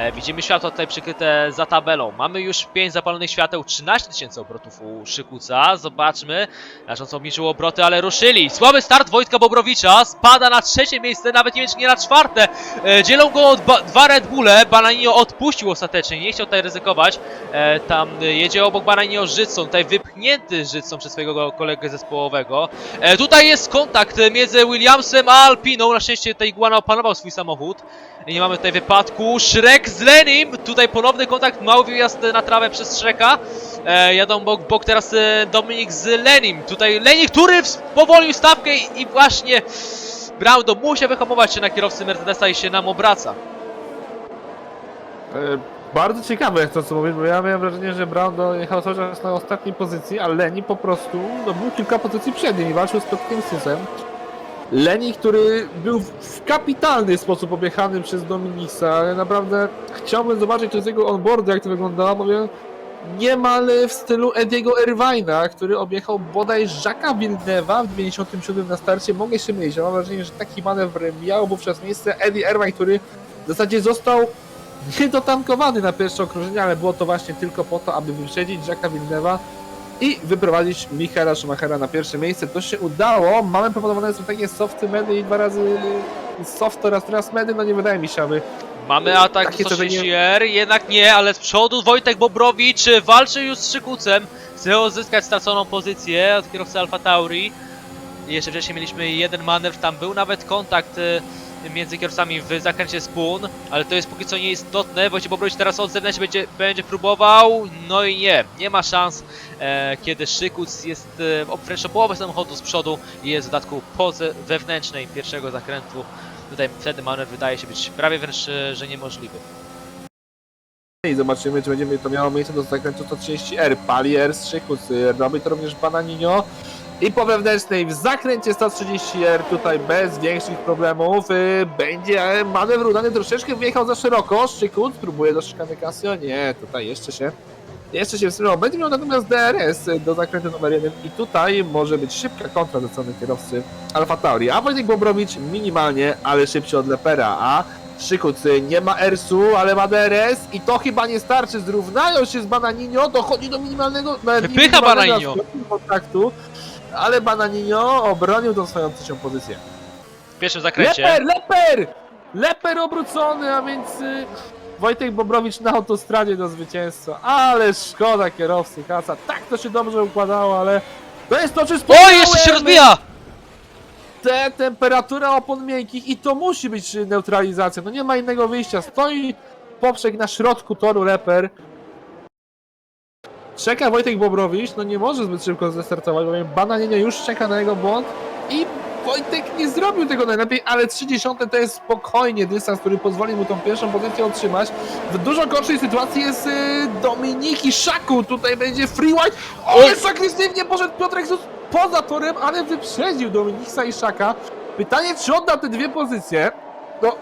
E, widzimy światło tutaj przykryte za tabelą. Mamy już 5 zapalonych świateł, 13 tysięcy obrotów u Szykuca. Zobaczmy. Znacząco obniżył obroty, ale ruszyli. Słaby start Wojtka Bobrowicza. Spada na trzecie miejsce, nawet nie wiem czy nie na czwarte. E, dzielą go dwa, Red Bulle. Bananinho odpuścił ostatecznie, nie chciał tutaj ryzykować. E, tam jedzie obok Bananinho Życą, tutaj wypchnięty Życą przez swojego kolegę zespołowego. Tutaj jest kontakt między Williamsem a Alpiną. Na szczęście tutaj Iguana opanował swój samochód. Nie mamy tutaj wypadku. Shrek z Lenim. Tutaj ponowny kontakt. Mały wyjazd na trawę przez Shreka. E, jadą bok, bok teraz e, Dominik z Lenim. Tutaj Leni, który powolił stawkę i, właśnie Braudo musiał wyhamować się na kierowcy Mercedesa i się nam obraca. E, Bardzo ciekawe jest to, co mówisz, bo ja miałem wrażenie, że Brown dojechał cały czas na ostatniej pozycji, a Leni po prostu no, był kilka pozycji przed nim i walczył z Susem. Leni, który był w- kapitalny sposób objechany przez Dominiksa, ale naprawdę chciałbym zobaczyć to jego onboardu, jak to wyglądało, bowiem niemal w stylu Ediego Irvina, który objechał bodaj Jacques'a Villeneuve'a w 97 na starcie. Mogę się mylić, ale mam wrażenie, że taki manewr miał wówczas miejsce Eddie Irvine, który w zasadzie został niedotankowany na pierwsze okrążenie, ale było to właśnie tylko po to, aby wyprzedzić Jacques'a Villeneuve'a i wyprowadzić Michaela Schumachera na pierwsze miejsce. To się udało. Mamy proponowane strategie softy medy i dwa razy soft oraz teraz medy. No nie wydaje mi się, aby Mamy atak Takie 160R, jednak nie, ale z przodu Wojtek Bobrowicz e, walczy już z Szykucem. Chce odzyskać straconą pozycję od kierowcy Alfa Tauri. Jeszcze wcześniej mieliśmy jeden manewr, tam był nawet kontakt e, między kierowcami w zakręcie Spoon, ale to jest póki co nieistotne. Wojciech Bobrowicz teraz od zewnętrznej będzie, będzie próbował, no i nie, nie ma szans, e, kiedy Szykuc jest e, wręcz o połowę samochodu z przodu i jest w dodatku poze wewnętrznej pierwszego zakrętu. Tutaj wtedy manewr wydaje się być prawie wręcz, e, że niemożliwy. i zobaczymy, czy będzie to miało miejsce do zakrętu 130R. Palier, Strzykus, robi to również Bananinho. I po wewnętrznej w zakręcie 130R tutaj bez większych problemów y, będzie manewr udany troszeczkę wjechał za szeroko. Szykut próbuje do szykany Casio. Nie, tutaj jeszcze się jeszcze się wstrzymał. Będzie miał natomiast DRS do zakrętu numer 1 i tutaj może być szybka kontra ze strony kierowcy Alfa Tauri. A Wojtek Bobrowicz minimalnie, ale szybciej od Lepera, a Szykuc y, nie ma ERS-u, ale ma DRS i to chyba nie starczy. Zrównają się z Bananinho, dochodzi do minimalnego Wypycha skutku kontaktu, ale Bananinho obronił tą swoją trzecią pozycję. W pierwszym zakręcie. Leper, leper! Leper obrócony, a więc y, Wojtek Bobrowicz na autostradzie do zwycięstwa. Ale szkoda kierowcy Kasa. Tak to się dobrze układało, ale to jest to, czy O, jeszcze się rozbija! te temperatura opon miękkich i to musi być neutralizacja. No nie ma innego wyjścia. Stoi poprzek na środku toru reper. Czeka Wojtek Bobrowicz, no nie może zbyt szybko zestartować, bowiem Bananienie już czeka na jego błąd i Wojtek nie zrobił tego najlepiej, ale 30 to jest spokojnie dystans, który pozwoli mu tą pierwszą pozycję utrzymać. W dużo gorszej sytuacji jest y, Dominiki Szaku, tutaj będzie free white. O, jest agresywnie poszedł Piotrek Zus poza torem, ale wyprzedził Dominiksa i Szaka. Pytanie, czy odda te dwie pozycje? No,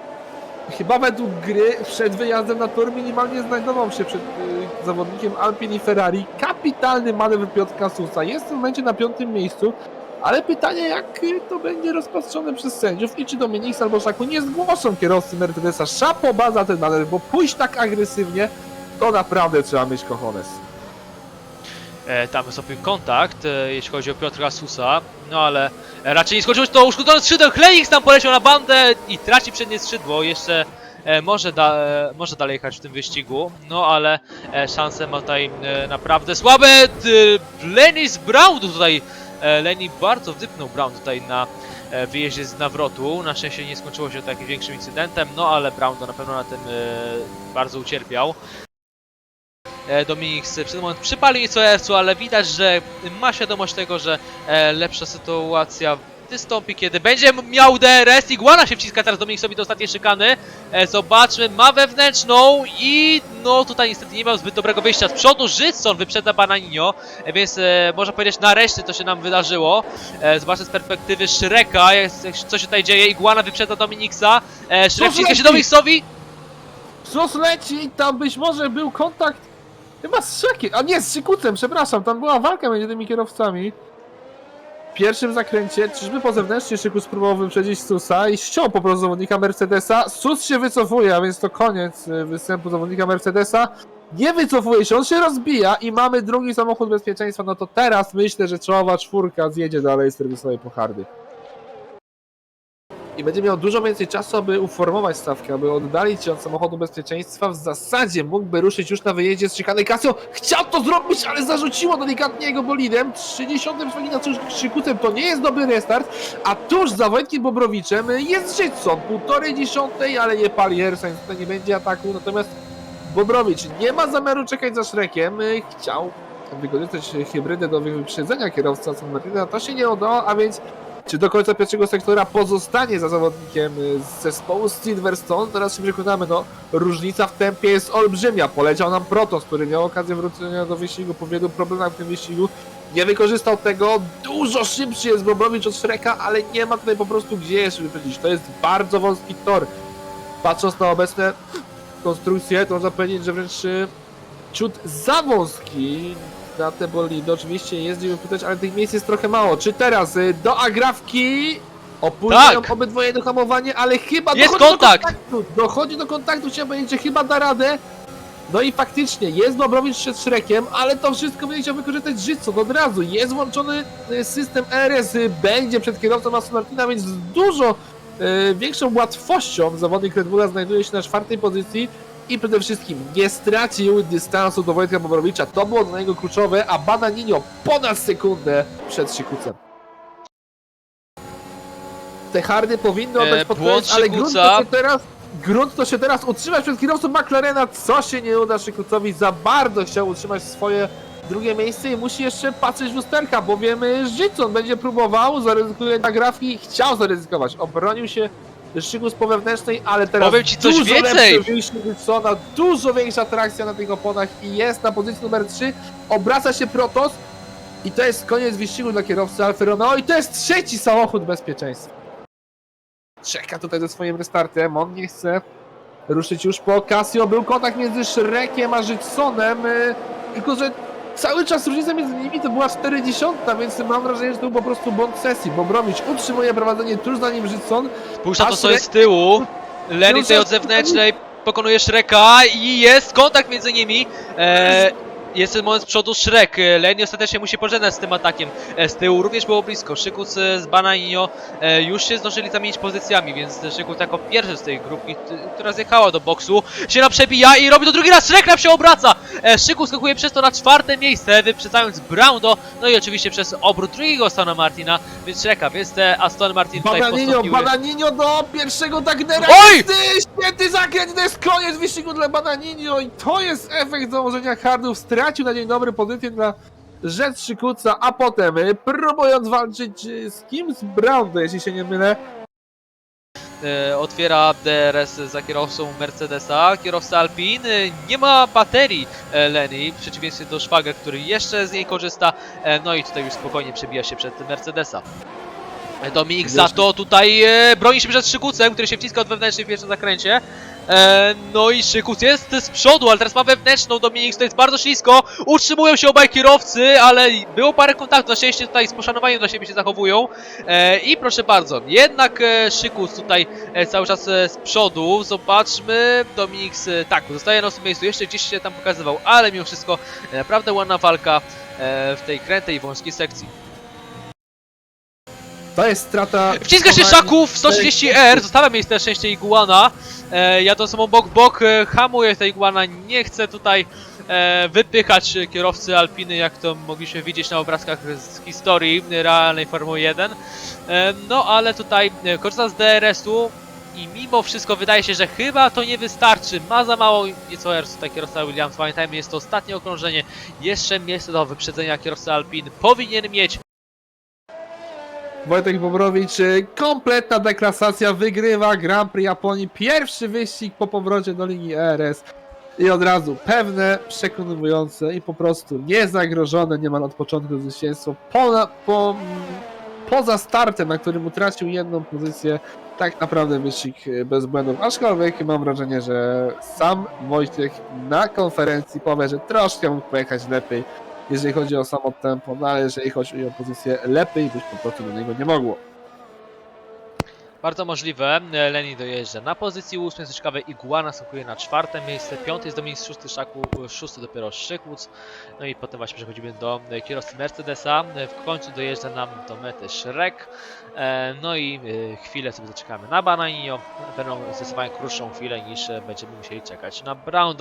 chyba według gry przed wyjazdem na tor minimalnie znajdował się przed y, zawodnikiem Alpine i Ferrari. Kapitalny manewr Piotrka Susa. Jest w tym momencie na piątym miejscu. Ale pytanie, jak to będzie rozpatrzone przez sędziów i czy Dominik albo Szaku nie zgłoszą kierowcy Mercedesa szapoba za ten manewr, bo pójść tak agresywnie, to naprawdę trzeba mieć kochones. E, tam wystąpił kontakt, e, jeśli chodzi o Piotra Susa, no ale e, raczej nie skończyło się to uszkodzone skrzydło. Chlenik tam poleciał na bandę i traci przednie skrzydło. Jeszcze może, da, e, może dalej jechać w tym wyścigu, no ale e, szanse ma tutaj e, naprawdę słabe. E, Lenis Brown tutaj, e, Leni bardzo wypnął Brown tutaj na e, wyjeździe z nawrotu. Na szczęście nie skończyło się to jakimś większym incydentem, no ale Brown to na pewno na tym e, bardzo ucierpiał. E, Dominik z- przed moment przypalił nieco ERC-u, ale widać, że ma świadomość tego, że e, lepsza sytuacja wystąpi, kiedy będzie miał DRS. Iguana się wciska teraz Dominik sobie do ostatniej szykany. E, zobaczmy, ma wewnętrzną i no tutaj niestety nie miał zbyt dobrego wyjścia z przodu. Życon wyprzedza Bananinho, e, więc e, można powiedzieć nareszcie to się nam wydarzyło. E, zobaczmy z perspektywy jak, co się tutaj dzieje. Iguana wyprzedza Dominiksa. E, Shrek wciska się? Dominiksowi. Sos leci, tam być może był kontakt chyba z Szakiem, a nie, z Szykucem, przepraszam, tam była walka między tymi kierowcami. Pierwszym zakręcie, czyżby po zewnętrznie szyku spróbował wyprzedzić Susa i ściął po prostu zawodnika Mercedesa. Sus się wycofuje, a więc to koniec y, występu zawodnika Mercedesa. Nie wycofuje się, on się rozbija i mamy drugi samochód bezpieczeństwa. No to teraz myślę, że czołowa czwórka zjedzie dalej z serwisowej pochardy. I będzie miał dużo więcej czasu, aby uformować stawkę, aby oddalić się od samochodu bezpieczeństwa. W zasadzie mógłby ruszyć już na wyjeździe z szykany Casio. Chciał to zrobić, ale zarzuciło delikatnie jego bolidem. 30 przewagi nad Krzykucem to nie jest dobry restart, a tuż za Wojtkiem Bobrowiczem jest Żydson. Półtorej dziesiątej, ale nie pali Ersań, tutaj nie będzie ataku, natomiast Bobrowicz nie ma zamiaru czekać za Szrekiem. Chciał wykorzystać hybrydę do wyprzedzenia kierowcy Aston Martina, to się nie udało, a więc czy do końca pierwszego sektora pozostanie za zawodnikiem y, z zespołu Silverstone? Teraz się przekonamy, no różnica w tempie jest olbrzymia. Poleciał nam Protos, który miał okazję wrócenia do wyścigu po wielu problemach w tym wyścigu. Nie wykorzystał tego, dużo szybszy jest Bobrowicz od Shreka, ale nie ma tutaj po prostu gdzie jeszcze wyprzedzić. To jest bardzo wąski tor. Patrząc na obecne konstrukcje, to można powiedzieć, że wręcz y, ciut za wąski na te bolidy. Oczywiście jest gdzie wypytać, ale tych miejsc jest trochę mało. Czy teraz y, do agrawki opóźniają Tak. obydwoje do hamowania, ale chyba Jest dochodzi kontakt. do kontaktu. Dochodzi do kontaktu, chciałem powiedzieć, że chyba da radę. No i faktycznie, jest Bobrowicz przed Szrekiem, ale to wszystko będzie chciał wykorzystać Żydson od razu. Jest włączony y, system RS, y, będzie przed kierowcą Aston Martina, więc z dużo y, większą łatwością zawodnik Red Bulla znajduje się na czwartej pozycji i przede wszystkim nie stracił dystansu do Wojtka Bobrowicza. To było dla niego kluczowe, a Bananinio ponad sekundę przed Szykucem. Te hardy powinny oddać E, pod błąd koniec, ale grunt to się teraz grunt to się teraz utrzymać przed kierowcą McLarena, co się nie uda Szykucowi, za bardzo chciał utrzymać swoje drugie miejsce i musi jeszcze patrzeć w lusterka, bowiem Życon będzie próbował, zaryzykuje na grafki, chciał zaryzykować, obronił się Szykus po wewnętrznej, ale teraz Powiem ci coś dużo więcej. lepsze wyjście Życona, dużo większa trakcja na tych oponach i jest na pozycji numer 3, obraca się Protos i to jest koniec wyścigu dla kierowcy Alfa Romeo i to jest trzeci samochód bezpieczeństwa. Czeka tutaj ze swoim restartem, on nie chce ruszyć już po Casio. Był kontakt między Szrekiem a Życsonem, y, tylko że cały czas różnica między nimi to była 40, więc mam wrażenie, że to był po prostu błąd sesji. Bobrowicz utrzymuje prowadzenie tuż za nim Życson. Spójrz na to, co jest z tyłu. Lenny tutaj od zewnętrznej pokonuje Shreka i jest kontakt między nimi. E, jest ten moment z przodu Shrek. Lenny ostatecznie musi pożegnać z tym atakiem. E, z tyłu również było blisko. Szykus z Bananinio e, już się zdążyli zamienić pozycjami, więc Szykus jako pierwszy z tej grupki, która zjechała do boksu, się nam przebija i robi to drugi raz. Shrek nam się obraca. E, Szykus skakuje przez to na czwarte miejsce, wyprzedzając Braundo, no i oczywiście przez obrót drugiego Astona Martina, więc Shreka, więc te Aston Martin tutaj Bananinio, postąpiły. Bananinio do pierwszego Dagnera. Oj! Jest Święty zakręt, to jest koniec wyścigu dla Bananinio i to jest efekt założenia hardów. Stracił na dzień dobry pozycję dla Rzecz Szykuca, a potem y, próbując walczyć y, z kim? Z Braundo, jeśli się nie mylę. E, otwiera DRS za kierowcą Mercedesa, kierowca Alpin, e, nie ma baterii e, Lenny, w przeciwieństwie do Szwager, który jeszcze z niej korzysta, no i tutaj już spokojnie przebija się przed Mercedesa. Dominik za to tutaj broni się przed Szykucem, który się wciska od wewnętrznej w pierwszym zakręcie. E, no i Szykuc jest z przodu, ale teraz ma wewnętrzną Dominik, to jest bardzo ślisko. Utrzymują się obaj kierowcy, ale było parę kontaktów, na szczęście tutaj z poszanowaniem dla siebie się zachowują. E, I proszę bardzo, jednak e, Szykus tutaj cały czas z przodu. Zobaczmy, Dominik, tak, zostaje na swoim miejscu, jeszcze gdzieś się tam pokazywał, ale mimo wszystko naprawdę ładna walka w tej krętej i wąskiej sekcji. To jest strata... Wciska się Szaków 130R, zostawia miejsce na szczęście Iguana. E, ja to samą bok bok e, hamuje ta Iguana, nie chce tutaj e, wypychać kierowcy Alpiny, jak to mogliśmy widzieć na obrazkach z historii realnej Formuły 1. E, no ale tutaj e, korzysta z DRS-u i mimo wszystko wydaje się, że chyba to nie wystarczy. Ma za mało nieco R tutaj kierowca Williams. Pamiętajmy, jest to ostatnie okrążenie. Jeszcze miejsce do wyprzedzenia kierowcy Alpin powinien mieć. Wojtek Bobrowicz, y, kompletna deklasacja, wygrywa Grand Prix Japonii, pierwszy wyścig po powrocie do linii ERS i od razu pewne, przekonujące i po prostu niezagrożone niemal od początku zwycięstwo. Po, po, poza startem, na którym utracił jedną pozycję, tak naprawdę wyścig y, bez błędów, aczkolwiek mam wrażenie, że sam Wojtek na konferencji powie, że troszkę mógł pojechać lepiej jeżeli chodzi o samo tempo, no ale jeżeli chodzi o pozycję, lepiej być po prostu do niego nie mogło. Bardzo możliwe. E, Leni dojeżdża na pozycji ósmej, co ciekawe Iguana skakuje na czwarte miejsce, piąty jest Dominik szósty Szaku, szósty dopiero Szykłuc. No i potem właśnie przechodzimy do e, kierowcy Mercedesa. E, W końcu dojeżdża nam do mety Shrek. E, No i e, chwilę sobie zaczekamy na Bananinio. Będą zdecydowanie krótszą chwilę niż e, będziemy musieli czekać na Brown.